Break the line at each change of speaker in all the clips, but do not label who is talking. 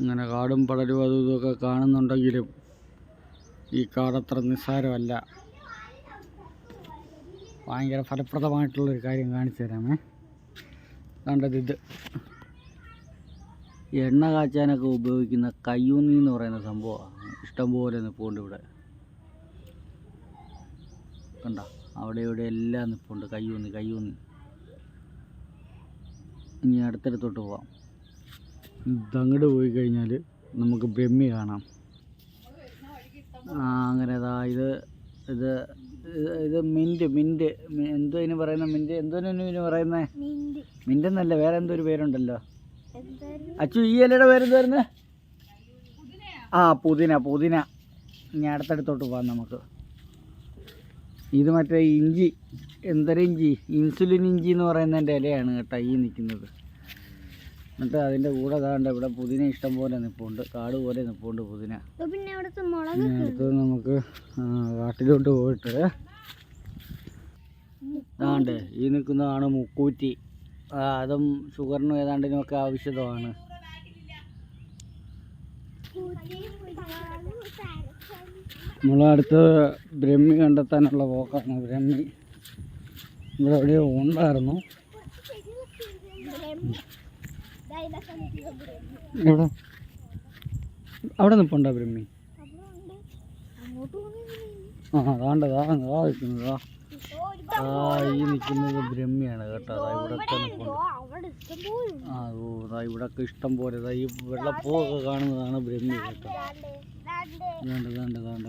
ഇങ്ങനെ കാടും പടരും അതും ഇതൊക്കെ കാണുന്നുണ്ടെങ്കിലും ഈ കാടത്ര നിസ്സാരമല്ല. ഭയങ്കര ഫലപ്രദമായിട്ടുള്ളൊരു കാര്യം കാണിച്ചു തരാമേ. കണ്ടത് ഇത്. എണ്ണ കാച്ചാനൊക്കെ ഉപയോഗിക്കുന്ന കയ്യൂന്നി എന്ന് പറയുന്ന സംഭവമാണ്. ഇഷ്ടംപോലെ നിൽപ്പുണ്ട് ഇവിടെ. കണ്ട? അവിടെ ഇവിടെ എല്ലാം നിൽപ്പുണ്ട് കയ്യൂന്നി കയ്യൂന്നി. ഇനി അടുത്തടുത്തോട്ട് പോവാം. ഇതങ്ങോട്ട് പോയി കഴിഞ്ഞാൽ നമുക്ക് ബ്രഹ്മി കാണാം. ആ അങ്ങനെ ഇത് ഇത് ഇത് ഇത് മിന്റ് മിന്റ് എന്തോ ഇതിന് പറയുന്ന മിന്റ് എന്തോ ഇതിന് പറയുന്നത്
മിന്റ്
എന്നല്ല വേറെ എന്തോ ഒരു പേരുണ്ടല്ലോ. അച്ചു ഈ ഇലയുടെ വരുന്നത് ആ പുതിന പുതിന. ഇനി അടുത്തടുത്തോട്ട് പോകാം നമുക്ക്. ഇത് മറ്റേ ഇഞ്ചി എന്തരം ഇഞ്ചി? ഇൻസുലിൻ ഇഞ്ചി എന്ന് പറയുന്നതിന്റെ ഇലയാണ് കേട്ടോ ഈ നിൽക്കുന്നത് എന്നിട്ട് അതിന്റെ കൂടെ താണ്ട് ഇവിടെ പുതിന ഇഷ്ടം പോലെ നിപ്പുണ്ട്. കാട് പോലെ നിപ്പുണ്ട് പുതിന. ഇനി നമുക്ക് കാട്ടിലോട്ട് പോയിട്ട് താണ്ട് ഈ നിൽക്കുന്നതാണ് മുക്കൂറ്റി. അതും ഷുഗറിനും ഏതാണ്ടിനുമൊക്കെ ആവശ്യമാണ്. നമ്മളടുത്ത് ബ്രഹ്മി കണ്ടെത്താനുള്ള പോക്കാണ്. ബ്രഹ്മി ഇവിടെ എവിടെയോ ഉണ്ടായിരുന്നു. എവിടെ? അവിടെ നിൽപ്പുണ്ടോ ബ്രഹ്മി? ആ അതാണ്ടതാ അതാ നിൽക്കുന്നതാ ആ ഈ നിൽക്കുന്നത് ബ്രഹ്മിയാണ് കേട്ടോ. അതാ ഇവിടൊക്കെ നിൽപ്പുണ്ട്. ആ ഓ ദാ ഇവിടൊക്കെ ഇഷ്ടം പോലെ ദാ ഈ വെള്ളപ്പൂവൊക്കെ കാണുന്നതാണ് ബ്രഹ്മി കേട്ടോ. വേണ്ട വേണ്ട വേണ്ട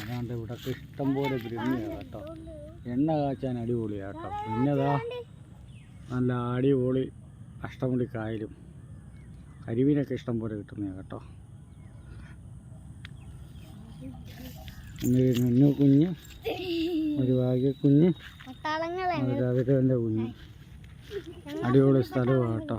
അതാണ്ട് ഇവിടൊക്കെ ഇഷ്ടം പോലെ ബ്രഹ്മിയാണ് കേട്ടോ. എണ്ണ കാച്ചാൻ അടിപൊളിയാണ് കേട്ടോ പിന്നെതാ നല്ല അടിപൊളി അഷ്ടമുടി കായലും. കരിമീനൊക്കെ ഇഷ്ടം പോലെ കിട്ടുന്നതാണ് കേട്ടോ. ഒരു നുന്നു കുഞ്ഞ് ഒരു
ഭാഗ്യക്കുഞ്ഞ്
ഒരു അതിരവന്റെ കുഞ്ഞ്. അടിപൊളി സ്ഥലമാണ് കേട്ടോ.